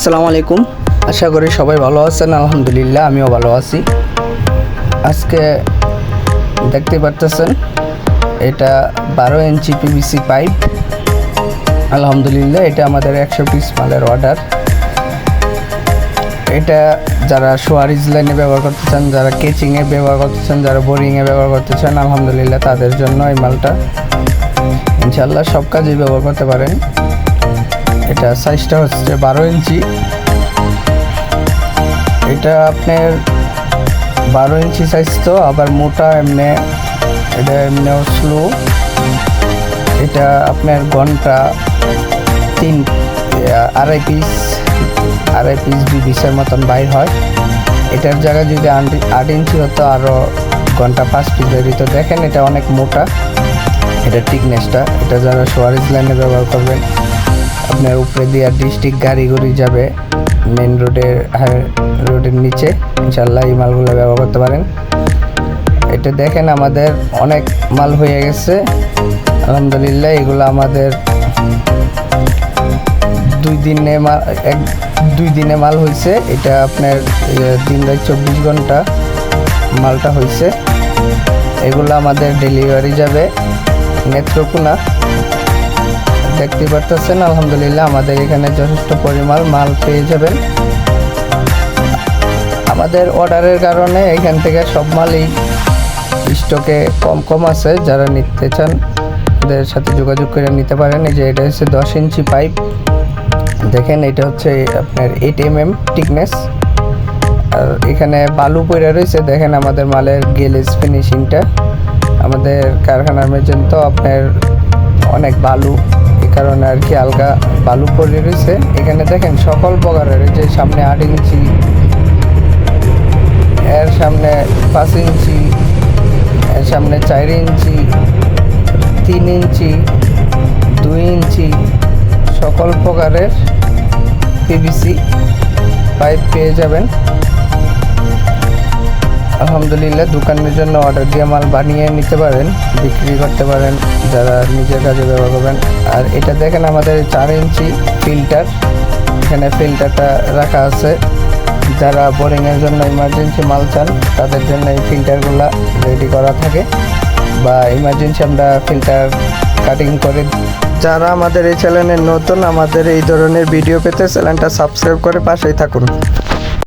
আসসালামু আলাইকুম। আশা করি সবাই ভালো আছেন, আলহামদুলিল্লাহ, আমিও ভালো আছি। আজকে দেখতে পারতেছেন, এটা বারো ইঞ্চি পিভিসি পাইপ আলহামদুলিল্লাহ, এটা আমাদের একশো পিস মালের অর্ডার এটা যারা সোয়ারিজ লাইনে ব্যবহার করতে চান, যারা কেচিংয়ে ব্যবহার করতে চান, যারা বোরিংয়ে ব্যবহার করতে চান, আলহামদুলিল্লাহ, তাদের জন্য এই মালটা। ইনশাল্লাহ সব কাজেই ব্যবহার করতে পারেন। এটা সাইজটা হচ্ছে বারো ইঞ্চি। এটা আপনার বারো ইঞ্চি সাইজ তো, আবার মোটা এমনি, এটা এমনিও স্লো এটা আপনার ঘণ্টা তিন আড়াই পিস আড়াই পিস দুই পিসের মতন বাইর হয়। এটার জায়গায় যদি আট- ইঞ্চি হতো আরও ঘণ্টা পাঁচ পিস বেরিত দেখেন এটা অনেক মোটা, এটা টিকনেসটা এটা যারা সোয়ারিজ লাইনে ব্যবহার করবেন আপনার উপরে দিয়ে ডিস্ট্রিক্ট গাড়ি গুড়ি যাবে মেন রোডের, হাই রোডের নিচে। ইনশাল্লাহ এই মালগুলো ব্যবহার করতে পারেন। এটা দেখেন আমাদের অনেক মাল হয়ে গেছে। আলহামদুলিল্লাহ, এগুলো আমাদের দুই দিনে মাল এক, দুই দিনে মাল হয়েছে এটা আপনার তিন রাত চব্বিশ ঘণ্টা মালটা হয়েছে এগুলো আমাদের ডেলিভারি যাবে নেত্রকোনা। দেখতে পারতেছেন, আলহামদুলিল্লাহ আমাদের এখানে যথেষ্ট পরিমাণ মাল পেয়ে যাবেন। আমাদের অর্ডারের কারণে এখান থেকে সব মালই স্টকে কম কম আছে, যারা নিতে চান ওদের সাথে যোগাযোগ করে নিতে পারেন। এই যে এটা হচ্ছে দশ ইঞ্চি পাইপ। দেখেন, এটা হচ্ছে আপনার এইট এম এম টিকনেস আর এখানে বালু পড়ে রয়েছে। দেখেন, আমাদের মালের গেলেজ ফিনিশিংটা আমাদের কারখানার মেজেন তো আপনার অনেক বালু কারণে আর কি আলগা বালু পড়ে রয়েছে। এখানে দেখেন সকল প্রকারের যে সামনে আট ইঞ্চি, এর সামনে পাঁচ ইঞ্চি, এর সামনে চার ইঞ্চি, তিন ইঞ্চি, দুই ইঞ্চি, সকল প্রকারের পিভিসি পাইপ পেয়ে যাবেন। আলহামদুলিল্লাহ, দোকানের জন্য অর্ডার দিয়ে মাল বানিয়ে নিতে পারেন, বিক্রি করতে পারেন, যারা নিজের কাজে ব্যবহার করবেন। আর এটা দেখেন আমাদের চার ইঞ্চি ফিল্টার এখানে ফিল্টারটা রাখা আছে। যারা বোরিংয়ের জন্য ইমার্জেন্সি মাল চান, তাদের জন্য এই ফিল্টারগুলো রেডি করা থাকে। বা ইমার্জেন্সি আমরা ফিল্টার কাটিং করে যারা আমাদের এই চ্যানেলে নতুন, আমাদের এই ধরনের ভিডিও পেতে চ্যানেলটা সাবস্ক্রাইব করে পাশেই থাকুন।